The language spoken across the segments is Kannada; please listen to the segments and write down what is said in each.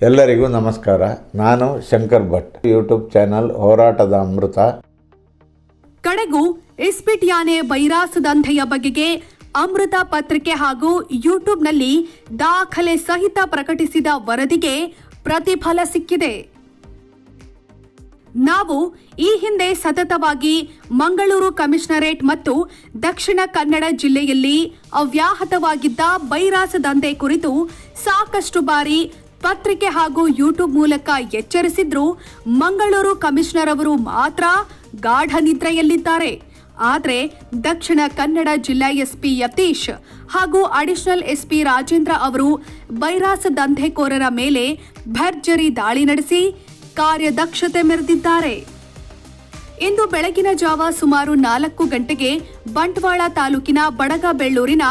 ಎಲ್ಲರಿಗೂ ನಮಸ್ಕಾರ. ನಾನು ಶಂಕರ್ ಭಟ್. ಯೂಟ್ಯೂಬ್ ಚಾನಲ್ ಹೋರಾಟದ ಅಮೃತ. ಕಡೆಗೂ ಇಸ್ಪಿಟ್ ಯಾನೆ ವೈರಾಸ್ ದಂಧೆಯ ಬಗೆಗೆ ಅಮೃತ ಪತ್ರಿಕೆ ಹಾಗೂ ಯೂಟ್ಯೂಬ್ನಲ್ಲಿ ದಾಖಲೆ ಸಹಿತ ಪ್ರಕಟಿಸಿದ ವರದಿಗೆ ಪ್ರತಿಫಲ ಸಿಕ್ಕಿದೆ. ನಾವು ಈ ಹಿಂದೆ ಸತತವಾಗಿ ಮಂಗಳೂರು ಕಮಿಷನರೇಟ್ ಮತ್ತು ದಕ್ಷಿಣ ಕನ್ನಡ ಜಿಲ್ಲೆಯಲ್ಲಿ ಅವ್ಯಾಹತವಾಗಿದ್ದ ಬೈರಾಸ ದಂಧೆ ಕುರಿತು ಸಾಕಷ್ಟು ಬಾರಿ ಪತ್ರಿಕೆ ಹಾಗೂ ಯೂಟ್ಯೂಬ್ ಮೂಲಕ ಎಚ್ಚರಿಸಿದ್ರು ಮಂಗಳೂರು ಕಮಿಷನರ್ ಅವರು ಮಾತ್ರ ಗಾಢ ನಿದ್ರೆಯಲ್ಲಿದ್ದಾರೆ. ಆದರೆ ದಕ್ಷಿಣ ಕನ್ನಡ ಜಿಲ್ಲಾ ಎಸ್ಪಿ ಯತೀಶ್ ಹಾಗೂ ಅಡಿಷನಲ್ ಎಸ್ಪಿ ರಾಜೇಂದ್ರ ಅವರು ಬೈರಾಸ ದಂಧೆಕೋರರ ಮೇಲೆ ಭರ್ಜರಿ ದಾಳಿ ನಡೆಸಿ ಕಾರ್ಯದಕ್ಷತೆ ಮೆರೆದಿದ್ದಾರೆ. ಇಂದು ಬೆಳಗಿನ ಜಾವ ಸುಮಾರು ನಾಲ್ಕು ಗಂಟೆಗೆ ಬಂಟ್ವಾಳ ತಾಲೂಕಿನ ಬಡಗಬೆಳ್ಳೂರಿನ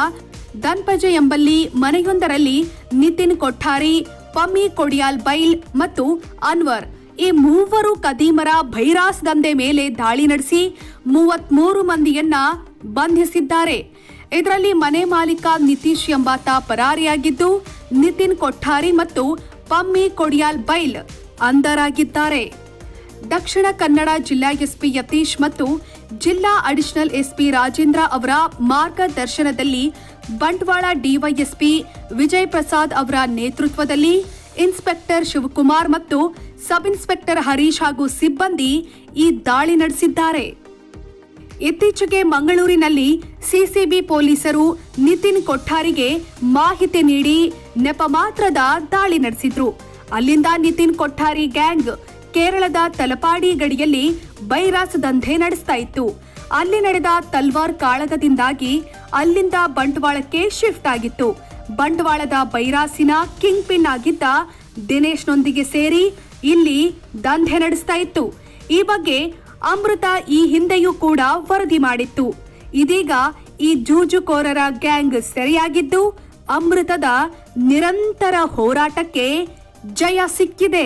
ದನ್ಪಜೆ ಎಂಬಲ್ಲಿ ಮನೆಯೊಂದರಲ್ಲಿ ನಿತಿನ್ ಕೊಠಾರಿ ಪಮ್ಮಿ ಕೊಡಿಯಾಲ್ ಬೈಲ್ ಮತ್ತು ಅನ್ವರ್ ಈ ಮೂವರು ಕದೀಮರ ಭೈರಾಸ್ ದಂಧೆ ಮೇಲೆ ದಾಳಿ ನಡೆಸಿ ಮೂವತ್ಮೂರು ಮಂದಿಯನ್ನ ಬಂಧಿಸಿದ್ದಾರೆ. ಇದರಲ್ಲಿ ಮನೆ ಮಾಲೀಕ ನಿತೀಶ್ ಎಂಬಾತ ಪರಾರಿಯಾಗಿದ್ದು, ನಿತಿನ್ ಕೊಠಾರಿ ಮತ್ತು ಪಮ್ಮಿ ಕೊಡಿಯಾಲ್ ಬೈಲ್ ಅಂಧರಾಗಿದ್ದಾರೆ. ದಕ್ಷಿಣ ಕನ್ನಡ ಜಿಲ್ಲಾ ಎಸ್ಪಿ ಯತೀಶ್ ಮತ್ತು ಜಿಲ್ಲಾ ಅಡಿಷನಲ್ ಎಸ್ಪಿ ರಾಜೇಂದ್ರ ಅವರ ಮಾರ್ಗದರ್ಶನದಲ್ಲಿ ಬಂಟ್ವಾಳ ಡಿವೈಎಸ್ಪಿ ವಿಜಯ್ ಪ್ರಸಾದ್ ಅವರ ನೇತೃತ್ವದಲ್ಲಿ ಇನ್ಸ್ಪೆಕ್ಟರ್ ಶಿವಕುಮಾರ್ ಮತ್ತು ಸಬ್ ಇನ್ಸ್ಪೆಕ್ಟರ್ ಹರೀಶ್ ಹಾಗೂ ಸಿಬ್ಬಂದಿ ಈ ದಾಳಿ ನಡೆಸಿದ್ದಾರೆ. ಇತ್ತೀಚೆಗೆ ಮಂಗಳೂರಿನಲ್ಲಿ ಸಿಸಿಬಿ ಪೊಲೀಸರು ನಿತಿನ್ ಕೊಠಾರಿಗೆ ಮಾಹಿತಿ ನೀಡಿ ನೆಪ ಮಾತ್ರದ ದಾಳಿ ನಡೆಸಿದ್ರು. ಅಲ್ಲಿಂದ ನಿತಿನ್ ಕೊಠಾರಿ ಗ್ಯಾಂಗ್ ಕೇರಳದ ತಲಪಾಡಿ ಗಡಿಯಲ್ಲಿ ಬೈರಾಸ್ ದಂಧೆ ನಡೆಸ್ತಾ ಇತ್ತು. ಅಲ್ಲಿ ನಡೆದ ತಲ್ವಾರ್ ಕಾಳಗದಿಂದಾಗಿ ಅಲ್ಲಿಂದ ಬಂಟ್ವಾಳಕ್ಕೆ ಶಿಫ್ಟ್ ಆಗಿತ್ತು. ಬಂಟ್ವಾಳದ ಬೈರಾಸಿನ ಕಿಂಗ್ ಪಿನ್ ಆಗಿದ್ದ ದಿನೇಶ್ನೊಂದಿಗೆ ಸೇರಿ ಇಲ್ಲಿ ದಂಧೆ ನಡೆಸ್ತಾ ಇತ್ತು. ಈ ಬಗ್ಗೆ ಅಮೃತ ಈ ಹಿಂದೆಯೂ ಕೂಡ ವರದಿ ಮಾಡಿತ್ತು. ಇದೀಗ ಈ ಜೂಜುಕೋರರ ಗ್ಯಾಂಗ್ ಸೆರೆಯಾಗಿದ್ದು, ಅಮೃತದ ನಿರಂತರ ಹೋರಾಟಕ್ಕೆ ಜಯ ಸಿಕ್ಕಿದೆ.